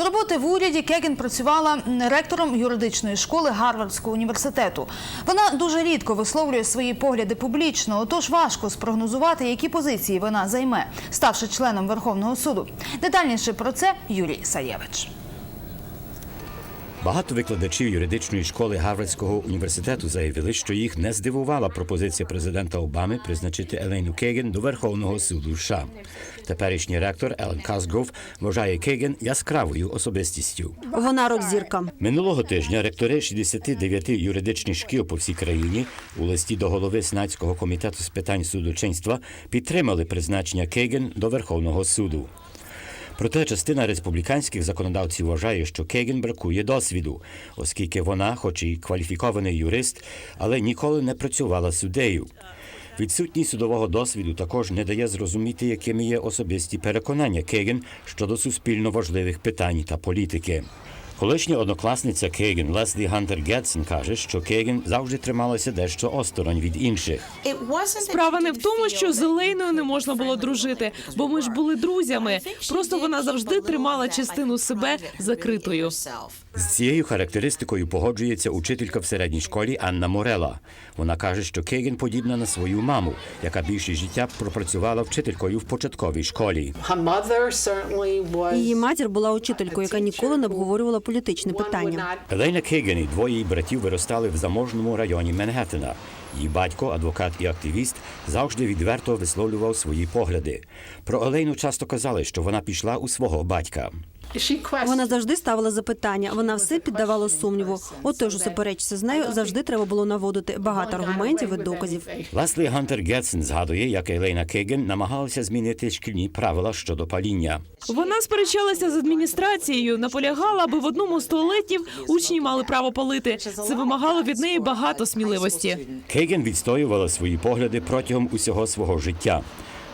До роботи в уряді Кегін працювала ректором юридичної школи Гарвардського університету. Вона дуже рідко висловлює свої погляди публічно, отож важко спрогнозувати, які позиції вона займе, ставши членом Верховного суду. Детальніше про це Юрій Саєвич. Багато викладачів юридичної школи Гарвардського університету заявили, що їх не здивувала пропозиція президента Обами призначити Елейну Кейген до Верховного суду США. Теперішній ректор Елен Казгров вважає Кейген яскравою особистістю. Вона рок-зірка. Минулого тижня ректори 69 юридичних шкіл по всій країні у листі до голови Сенатського комітету з питань судочинства підтримали призначення Кейген до Верховного суду. Проте частина республіканських законодавців вважає, що Кеген бракує досвіду, оскільки вона, хоч і кваліфікований юрист, але ніколи не працювала суддею. Відсутність судового досвіду також не дає зрозуміти, якими є особисті переконання Кеген щодо суспільно важливих питань та політики. Колишня однокласниця Кейген Леслі Гантер Гетсон каже, що Кейген завжди трималася дещо осторонь від інших. Справа не в тому, що з Елейною не можна було дружити, бо ми ж були друзями. Просто вона завжди тримала частину себе закритою. З цією характеристикою погоджується учителька в середній школі Анна Морела. Вона каже, що Кейген подібна на свою маму, яка більшість життя пропрацювала вчителькою в початковій школі. Її матір була учителькою, яка ніколи не обговорювала політичне питання. Елейна Кейген і двоє її братів виростали в заможному районі Менгеттена. Її батько, адвокат і активіст, завжди відверто висловлював свої погляди. Про Елейну часто казали, що вона пішла у свого батька. Вона завжди ставила запитання. Вона все піддавала сумніву. Отож, у суперечці з нею завжди треба було наводити багато аргументів і доказів. Леслі Гантер Гетсен згадує, як Елейна Кейген намагалася змінити шкільні правила щодо паління. Вона сперечалася з адміністрацією, наполягала, аби в одному з туалетів учні мали право палити. Це вимагало від неї багато сміливості. Кейген відстоювала свої погляди протягом усього свого життя.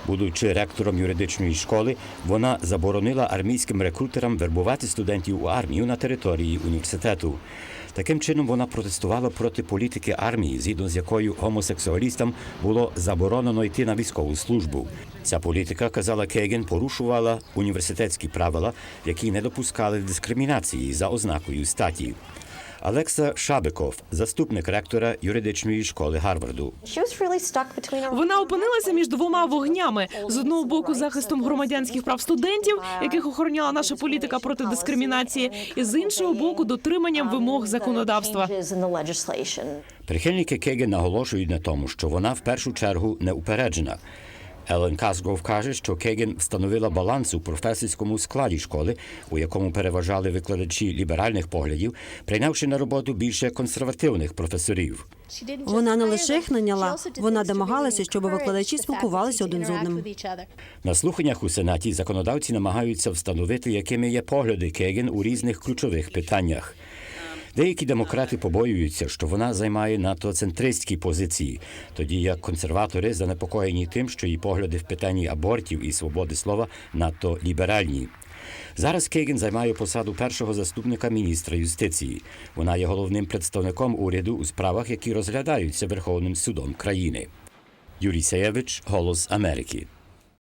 Будучи ректором юридичної школи, вона заборонила армійським рекрутерам вербувати студентів у армію на території університету. Таким чином вона протестувала проти політики армії, згідно з якою гомосексуалістам було заборонено йти на військову службу. Ця політика, казала Кейген, порушувала університетські правила, які не допускали дискримінації за ознакою статі. Алекса Шабиков, заступник ректора юридичної школи Гарварду. Вона опинилася між двома вогнями: з одного боку захистом громадянських прав студентів, яких охороняла наша політика проти дискримінації, і з іншого боку дотриманням вимог законодавства. Прихильники Кейген наголошують на тому, що вона в першу чергу неупереджена. Елен Казгров каже, що Кейген встановила баланс у професорському складі школи, у якому переважали викладачі ліберальних поглядів, прийнявши на роботу більше консервативних професорів. Вона не лише їх наняла, вона домагалася, щоб викладачі спілкувалися один з одним. На слуханнях у Сенаті законодавці намагаються встановити, якими є погляди Кейген у різних ключових питаннях. Деякі демократи побоюються, що вона займає надто центристські позиції, тоді як консерватори занепокоєні тим, що її погляди в питанні абортів і свободи слова надто ліберальні. Зараз Кейген займає посаду першого заступника міністра юстиції. Вона є головним представником уряду у справах, які розглядаються Верховним судом країни. Юрій Саєвич, Голос Америки.